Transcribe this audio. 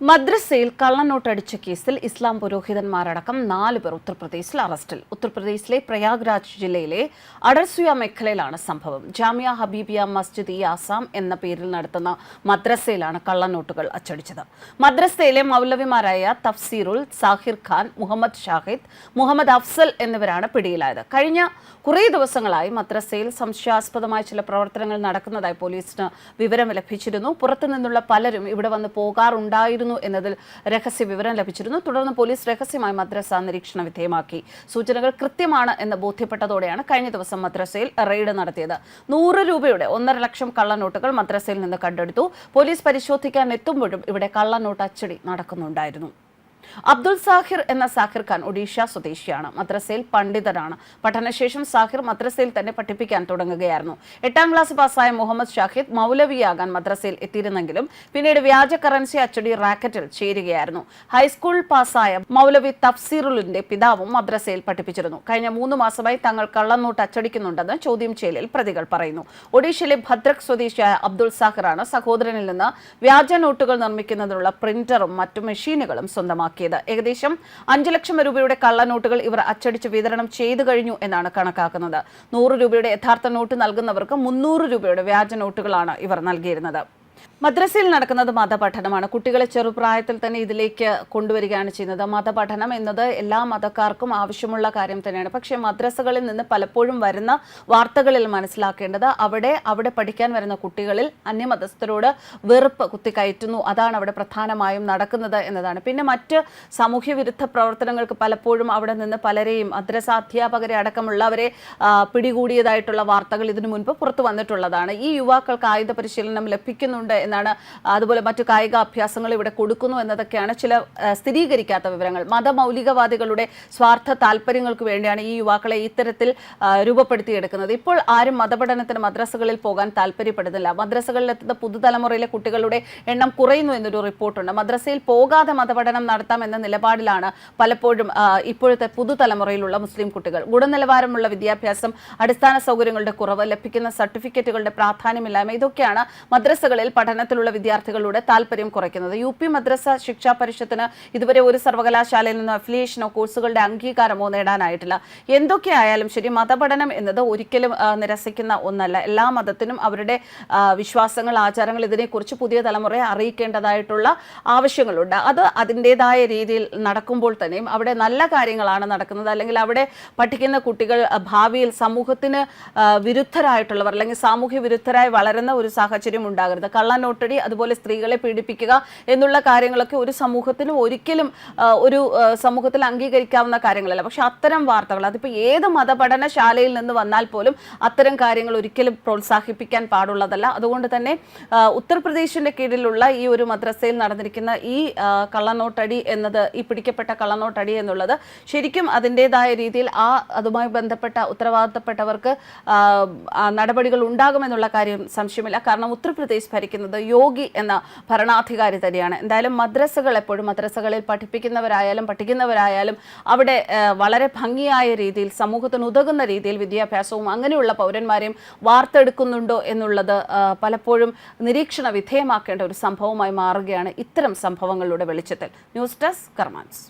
മദ്രസയിൽ കള്ളനോട്ടടിച്ച കേസിൽ ഇസ്ലാം പുരോഹിതന്മാരടക്കം നാല് പേർ ഉത്തർപ്രദേശിൽ അറസ്റ്റിൽ. ഉത്തർപ്രദേശിലെ പ്രയാഗ്രാജ് ജില്ലയിലെ അടർസുയ മേഖലയിലാണ് സംഭവം. ജാമിയ ഹബീബിയ മസ്ജിദ് ഇ ആസാം എന്ന പേരിൽ നടത്തുന്ന മദ്രസയിലാണ് കള്ളനോട്ടുകൾ അച്ചടിച്ചത്. മദ്രസയിലെ മൗലവിമാരായ തഫ്സീറുൽ സാഹിർ ഖാൻ മുഹമ്മദ് ഷാഹിദ് മുഹമ്മദ് അഫ്സൽ എന്നിവരാണ് പിടിയിലായത്. കഴിഞ്ഞ കുറേ ദിവസങ്ങളായി മദ്രസയിൽ സംശയാസ്പദമായ ചില പ്രവർത്തനങ്ങൾ നടക്കുന്നതായി പോലീസിന് വിവരം ലഭിച്ചിരുന്നു. പുറത്തുനിന്നുള്ള പലരും ഇവിടെ വന്ന് പോകാറുണ്ടായിരുന്നു എന്നതിൽ രഹസ്യ വിവരം ലഭിച്ചിരുന്നു. തുടർന്ന് പോലീസ് രഹസ്യമായി മദ്രസ നിരീക്ഷണ വിധേയമാക്കി. സൂചനകൾ കൃത്യമാണ് എന്ന് ബോധ്യപ്പെട്ടതോടെയാണ് കഴിഞ്ഞ ദിവസം മദ്രസയിൽ റെയ്ഡ് നടത്തിയത്. നൂറ് രൂപയുടെ ഒന്നര ലക്ഷം കള്ളനോട്ടുകൾ മദ്രസയിൽ നിന്ന് കണ്ടെടുത്തു. പോലീസ് പരിശോധിക്കാൻ എത്തുമ്പോഴും ഇവിടെ കള്ളനോട്ട് അച്ചടി നടക്കുന്നുണ്ടായിരുന്നു. അബ്ദുൾ സാഹിർ എന്ന സാഹിർ ഖാൻ ഒഡീഷ സ്വദേശിയാണ്. മദ്രസയിൽ പണ്ഡിതനാണ്. പഠനശേഷം സാഹിർ മദ്രസയിൽ തന്നെ പഠിപ്പിക്കാൻ തുടങ്ങുകയായിരുന്നു. എട്ടാം ക്ലാസ് പാസ്സായ മുഹമ്മദ് ഷാഹിദ് മൗലവിയാകാൻ മദ്രസയിൽ എത്തിയിരുന്നെങ്കിലും പിന്നീട് വ്യാജ കറൻസി അച്ചടി റാക്കറ്റിൽ ചേരുകയായിരുന്നു. ഹൈസ്കൂൾ പാസ്സായ മൗലവി തഫ്സീറുലിന്റെ പിതാവും മദ്രസയിൽ പഠിപ്പിച്ചിരുന്നു. കഴിഞ്ഞ മൂന്ന് മാസമായി തങ്ങൾ കള്ളനോട്ട് അച്ചടിക്കുന്നുണ്ടെന്ന് ചോദ്യം ചെയ്യലിൽ പ്രതികൾ പറയുന്നു. ഒഡീഷയിലെ ഭദ്രക് സ്വദേശിയായ അബ്ദുൾ സാഹിറാണ് സഹോദരനിൽ നിന്ന് വ്യാജ നോട്ടുകൾ നിർമ്മിക്കുന്നതിനുള്ള പ്രിന്ററും മറ്റു മെഷീനുകളും സ്വന്തമാക്കിയത് ഏകദേശം അഞ്ചു ലക്ഷം രൂപയുടെ കള്ളനോട്ടുകൾ ഇവർ അച്ചടിച്ച് വിതരണം ചെയ്തു കഴിഞ്ഞു എന്നാണ് കണക്കാക്കുന്നത്. നൂറ് രൂപയുടെ യഥാർത്ഥ നോട്ട് നൽകുന്നവർക്ക് മുന്നൂറ് രൂപയുടെ വ്യാജ നോട്ടുകളാണ് ഇവർ നൽകിയിരുന്നത്. മദ്രസയിൽ നടക്കുന്നത് മതപഠനമാണ്. കുട്ടികളെ ചെറുപ്രായത്തിൽ തന്നെ ഇതിലേക്ക് കൊണ്ടുവരികയാണ് ചെയ്യുന്നത്. മതപഠനം എന്നത് എല്ലാ മതക്കാർക്കും ആവശ്യമുള്ള കാര്യം തന്നെയാണ്. പക്ഷേ മദ്രസകളിൽ നിന്ന് പലപ്പോഴും വരുന്ന വാർത്തകളിൽ മനസ്സിലാക്കേണ്ടത് അവിടെ അവിടെ പഠിക്കാൻ വരുന്ന കുട്ടികളിൽ അന്യമതസ്ഥരോട് വെറുപ്പ് കുത്തിക്കയറ്റുന്നു. അതാണ് അവിടെ പ്രധാനമായും നടക്കുന്നത് എന്നതാണ്. പിന്നെ മറ്റ് സാമൂഹ്യ വിരുദ്ധ പ്രവർത്തനങ്ങൾക്ക് പലപ്പോഴും അവിടെ നിന്ന് പലരെയും മദ്രസ അധ്യാപകരെ അടക്കമുള്ളവരെ പിടികൂടിയതായിട്ടുള്ള വാർത്തകൾ ഇതിനു മുൻപ് പുറത്തു വന്നിട്ടുള്ളതാണ്. ഈ യുവാക്കൾക്ക് ആയുധ പരിശീലനം ലഭിക്കുന്നുണ്ട് എന്നാണ് അതുപോലെ മറ്റു കായിക അഭ്യാസങ്ങൾ ഇവിടെ കൊടുക്കുന്നു എന്നതൊക്കെയാണ് ചില സ്ഥിരീകരിക്കാത്ത വിവരങ്ങൾ. മതമൗലികവാദികളുടെ സ്വാർത്ഥ താല്പര്യങ്ങൾക്ക് വേണ്ടിയാണ് ഈ യുവാക്കളെ ഇത്തരത്തിൽ രൂപപ്പെടുത്തിയെടുക്കുന്നത്. ഇപ്പോൾ ആരും മതപഠനത്തിന് മദ്രസകളിൽ പോകാൻ താല്പര്യപ്പെടുന്നില്ല. മദ്രസകളിലെത്തുന്ന പുതുതലമുറയിലെ കുട്ടികളുടെ എണ്ണം കുറയുന്നു എന്നൊരു റിപ്പോർട്ടുണ്ട്. മദ്രസയിൽ പോകാതെ മതപഠനം നടത്താം എന്ന നിലപാടിലാണ് പലപ്പോഴും ഇപ്പോഴത്തെ പുതുതലമുറയിലുള്ള മുസ്ലിം കുട്ടികൾ. ഗുണനിലവാരമുള്ള വിദ്യാഭ്യാസം അടിസ്ഥാന സൗകര്യങ്ങളുടെ കുറവ് ലഭിക്കുന്ന സർട്ടിഫിക്കറ്റുകളുടെ പ്രാധാന്യമില്ലായ്മ ഇതൊക്കെയാണ് മദ്രസകളിൽ പഠനത്തിലുള്ള വിദ്യാർത്ഥികളുടെ താല്പര്യം കുറയ്ക്കുന്നത്. യു പി മദ്രസ ശിക്ഷാ പരിഷത്തിന് ഇതുവരെ ഒരു സർവകലാശാലയിൽ നിന്ന് അഫിലിയേഷനോ കോഴ്സുകളുടെ അംഗീകാരമോ നേടാനായിട്ടില്ല. എന്തൊക്കെയായാലും ശരി മതപഠനം എന്നത് ഒരിക്കലും നിരസിക്കുന്ന ഒന്നല്ല. എല്ലാ മതത്തിനും അവരുടെ വിശ്വാസങ്ങൾ ആചാരങ്ങൾ ഇതിനെക്കുറിച്ച് പുതിയ തലമുറയെ അറിയിക്കേണ്ടതായിട്ടുള്ള ആവശ്യങ്ങളുണ്ട്. അത് അതിന്റെതായ രീതിയിൽ നടക്കുമ്പോൾ തന്നെയും അവിടെ നല്ല കാര്യങ്ങളാണ് നടക്കുന്നത്. അല്ലെങ്കിൽ അവിടെ പഠിക്കുന്ന കുട്ടികൾ ഭാവിയിൽ സമൂഹത്തിന് വിരുദ്ധരായിട്ടുള്ളവർ അല്ലെങ്കിൽ സാമൂഹ്യ വിരുദ്ധരായി വളരുന്ന ഒരു സാഹചര്യം ഉണ്ടാകരുത്. കള്ളനോട്ടടി അതുപോലെ സ്ത്രീകളെ പീഡിപ്പിക്കുക എന്നുള്ള കാര്യങ്ങളൊക്കെ ഒരു സമൂഹത്തിന് ഒരിക്കലും ഒരു സമൂഹത്തിൽ അംഗീകരിക്കാവുന്ന കാര്യങ്ങളല്ല. പക്ഷെ അത്തരം വാർത്തകൾ അതിപ്പോൾ ഏത് മതപഠനശാലയിൽ നിന്ന് വന്നാൽ പോലും അത്തരം കാര്യങ്ങൾ ഒരിക്കലും പ്രോത്സാഹിപ്പിക്കാൻ പാടുള്ളതല്ല. അതുകൊണ്ട് തന്നെ ഉത്തർപ്രദേശിന്റെ കീഴിലുള്ള ഈ ഒരു മദ്രസയിൽ നടന്നിരിക്കുന്ന ഈ കള്ളനോട്ടടി എന്നത് ഈ പിടിക്കപ്പെട്ട കള്ളനോട്ടടി എന്നുള്ളത് ശരിക്കും അതിന്റെതായ രീതിയിൽ ആ അതുമായി ബന്ധപ്പെട്ട ഉത്തരവാദിത്തപ്പെട്ടവർക്ക് നടപടികൾ ഉണ്ടാകുമെന്നുള്ള കാര്യം സംശയമില്ല. കാരണം ഉത്തർപ്രദേശ് ഭരിക്കുന്നത് യോഗി എന്ന ഭരണാധികാരി തന്നെയാണ്. എന്തായാലും മദ്രസകൾ എപ്പോഴും മദ്രസകളിൽ പഠിപ്പിക്കുന്നവരായാലും പഠിക്കുന്നവരായാലും അവിടെ വളരെ ഭംഗിയായ രീതിയിൽ സമൂഹത്തിന് ഉതകുന്ന രീതിയിൽ വിദ്യാഭ്യാസവും അങ്ങനെയുള്ള പൗരന്മാരെയും വാർത്തെടുക്കുന്നുണ്ടോ എന്നുള്ളത് പലപ്പോഴും നിരീക്ഷണ വിധേയമാക്കേണ്ട ഒരു സംഭവമായി മാറുകയാണ് ഇത്തരം സംഭവങ്ങളുടെ വെളിച്ചത്തിൽ. News desk കർമാൻസ്.